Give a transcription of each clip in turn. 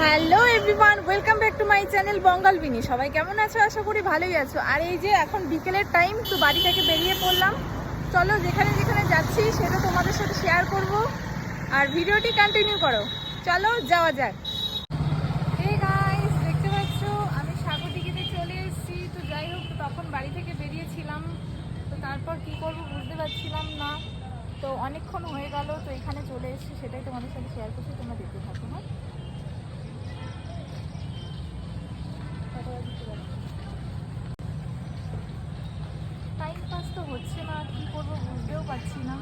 Hello everyone welcome back to my channel Bangal Bini সবাই কেমন আছো? আশা করি ভালোই আছো। আর এই যে এখন বিকেলের টাইম তো বাড়ি থেকে বেরিয়ে পড়লাম। চলো, যেখানে যেখানে যাচ্ছি, সেটা তোমাদের সাথে শেয়ার করব। আর ভিডিওটি কন্টিনিউ করো। চলো, যাওয়া যাক। দেখতে পাচ্ছ, আমি সাগরদিঘিতে চলে এসেছি। তো যাই হোক, তখন বাড়ি থেকে বেরিয়েছিলাম। তো তারপর কি করব বুঝতে পারছিলাম না। তো অনেকক্ষণ হয়ে গেল, তো এখানে চলে এসেছি, সেটাই তোমাদের সাথে শেয়ার করছি। তোমরা দেখতে থাকো হ্যাঁ টাইম পাস তো হচ্ছে না, কি করব বুঝতেও পারছি না।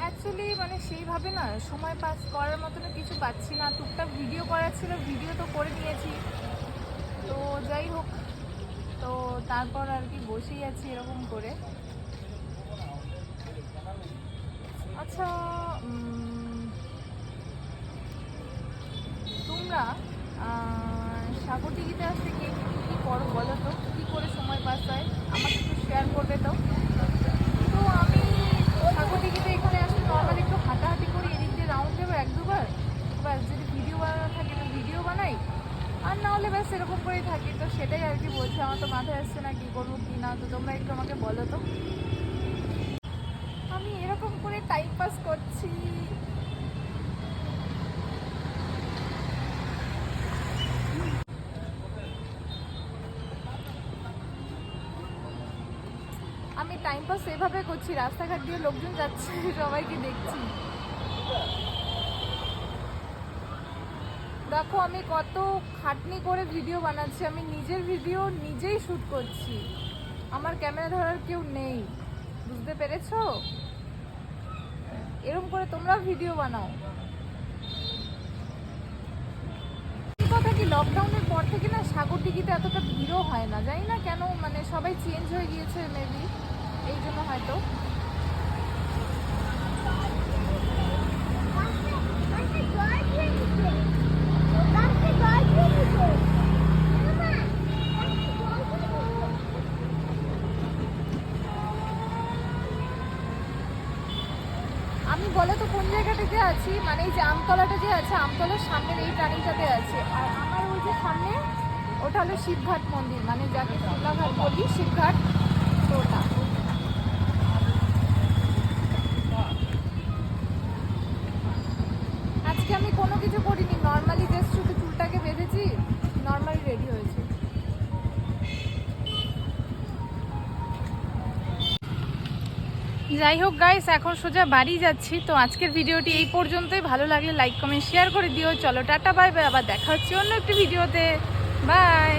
অ্যাকচুয়ালি মানে সেইভাবে না, সময় পাস করার মতন কিছু পাচ্ছি না। টুকটাক ভিডিও করার ছিল ভিডিও তো করে নিয়েছি। তো যাই হোক, তো তারপর আর কি বসেই আছি এরকম করে। আচ্ছা তোমরা সাগর টিভিতে আসতে কে কী করো বলো তো? কী করে সময় পাস হয়? আমাকে একটু শেয়ার করবে তো? তো আমি সাগর টিভিতে এখানে আসলে নর্মাল একটু হাঁটাহাঁটি করি, এদিক দিয়ে রাউন্ড দেবো এক দুবার। ব্যাস, যদি ভিডিও বানানো থাকে, তো ভিডিও বানাই। আর না হলে ব্যাস এরকম করেই থাকি। তো সেটাই আর কি বলছি, আমার তো মাথায় আসছে না কী করব, কী না। তো তোমরা একটু আমাকে বলো তো। আমি এরকম করে টাইম পাস করছি। আমি টাইম পাস এভাবে করছি, রাস্তাঘাট দিয়ে লোকজন যাচ্ছে, সবাইকে দেখছি। দেখো, আমি কত খাটনি করে ভিডিও বানাচ্ছি, আমি নিজের ভিডিও নিজেই শ্যুট করছি। আমার ক্যামেরা ধরার কেউ নেই, বুঝতে পেরেছ? এরকম করে তোমরা ভিডিও বানাও। কথা কি লকডাউনের পর থেকে না সাগর দিঘিতে এতটা ভিড়ও হয় না, জানি না কেন মানে সবাই চেঞ্জ হয়ে গিয়েছে মেবি এই জন্য হয়তো। আমি বলো তো কোন জায়গাটাতে আছি? মানে এই যে আমতলাটা যে আছে, আমতলার সামনের এই টার্নিংটাতে আছে। আর আমার ওই যে সামনে, ওটা হলো শিবঘাট মন্দির। মানে যাকে শিবলাঘাট বলি, শিবঘাট, তো ওটা। যাই হোক গাইস এখন সোজা বাড়ি যাচ্ছি। তো আজকের ভিডিওটি এই পর্যন্তই। ভালো লাগলে লাইক কমেন্ট শেয়ার করে দিও। চলো, টাটা বাই বাই আবার দেখা হচ্ছে অন্য একটি ভিডিওতে। বাই